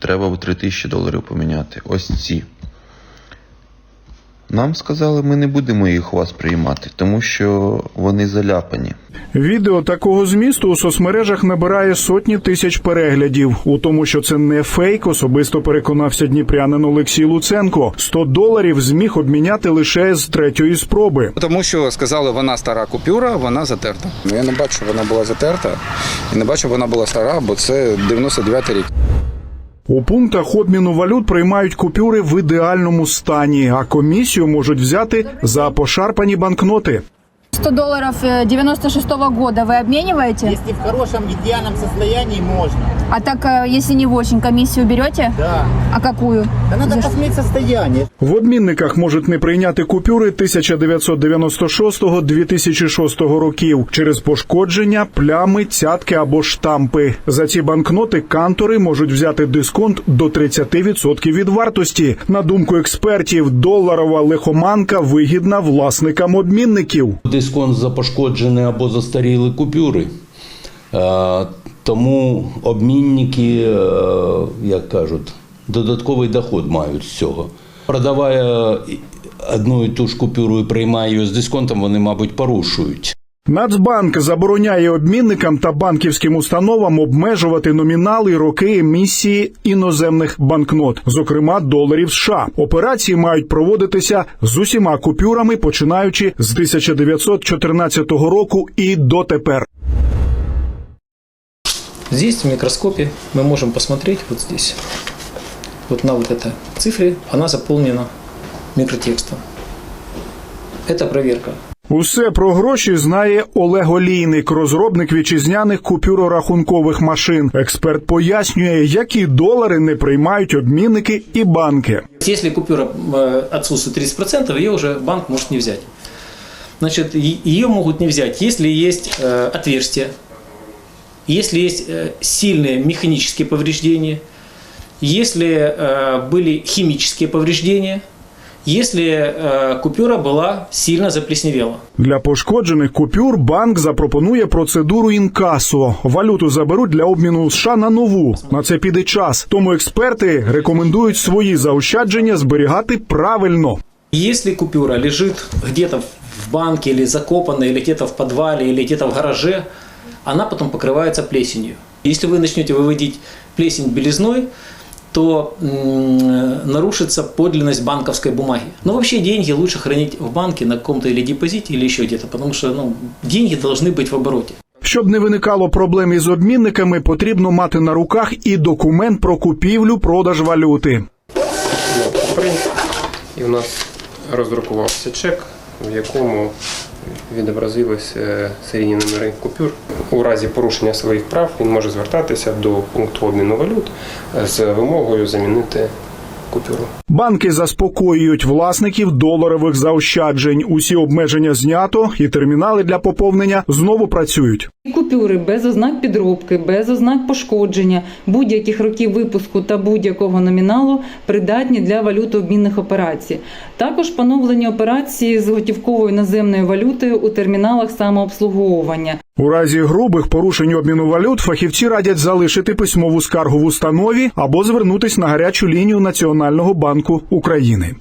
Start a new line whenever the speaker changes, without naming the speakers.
треба в 3 тисячі доларів поміняти. Ось ці. Нам сказали, ми не будемо їх у вас приймати, тому що вони заляпані.
Відео такого змісту у соцмережах набирає сотні тисяч переглядів. У тому, що це не фейк, особисто переконався дніпрянин Олексій Луценко. 100 доларів зміг обміняти лише з третьої спроби.
Тому що сказали, вона стара купюра, вона затерта. Ну, Я не бачу, вона була затерта, і не бачу, вона була стара, бо це 99 рік.
У пунктах обміну валют приймають купюри в ідеальному стані, а комісію можуть взяти за пошарпані банкноти.
100 долларов э, 96 года вы обмениваете?
Если в хорошем идеальном состоянии можно.
А так, э, если не в очень, комиссию берете?
Да.
А какую?
Да надо
За что?
посмотреть состояние.
В обмінниках можуть не прийняти купюри 1996-2006 років через пошкодження, плями, цятки або штампи. За ці банкноти кантори можуть взяти дисконт до 30% від вартості. На думку експертів, доларова лихоманка вигідна власникам обмінників.
Дисконт за пошкоджені або застаріли купюри. Е, Тому обмінники, е, як кажуть, додатковий доход мають з цього. Продавая одну і ту ж купюру і приймає її з дисконтом, вони, мабуть, порушують.
Нацбанк забороняє обмінникам та банківським установам обмежувати номінали і роки емісії іноземних банкнот, зокрема доларів США. Операції мають проводитися з усіма купюрами, починаючи з 1914 року і дотепер.
Здесь в микроскопе мы можем посмотреть вот здесь, вот на вот этой цифре, она заполнена микротекстом. Это проверка.
Усе про гроші знає Олег Олійник, розробник вітчизняних купюрорахункових машин. Експерт пояснює, які долари не приймають обмінники і банки.
Если купюра э, отсутствует 30%, ее уже банк может не взять. Значит, е- ее могут не взять, если есть э, отверстие, если есть э, сильные механические повреждения, если э, были химические повреждения, если э, купюра была сильно заплесневела.
Для пошкоджених купюр банк запропонує процедуру інкасо. Валюту заберуть для обміну США на нову. На це піде час. Тому експерти рекомендують свої заощадження зберігати правильно.
Если купюра лежит где-то в банке или закопана, или где-то в подвале, или где-то в гараже, она потом покрывается плесенью. Если вы начнете выводить плесень белизной, то м, нарушится подлинность банковской бумаги. Но вообще деньги лучше хранить в банке на каком-то или депозите, или еще где-то, потому что ну, деньги должны быть в обороте.
Щоб не виникало проблем із обмінниками, потрібно мати на руках і документ про купівлю-продаж валюти.
і у нас роздрукувався чек, в якому відобразились е, серійні номери купюр. У разі порушення своїх прав він може звертатися до пункту обміну валют з вимогою замінити купюру.
Банки заспокоюють власників доларових заощаджень. Усі обмеження знято, і термінали для поповнення знову працюють.
Купюри без ознак підробки, без ознак пошкодження, будь-яких років випуску та будь-якого номіналу придатні для валютообмінних операцій. Також поновлені операції з готівковою іноземною валютою у терміналах самообслуговування.
У разі грубих порушень обміну валют фахівці радять залишити письмову скаргу в установі або звернутись на гарячу лінію Національного банку України.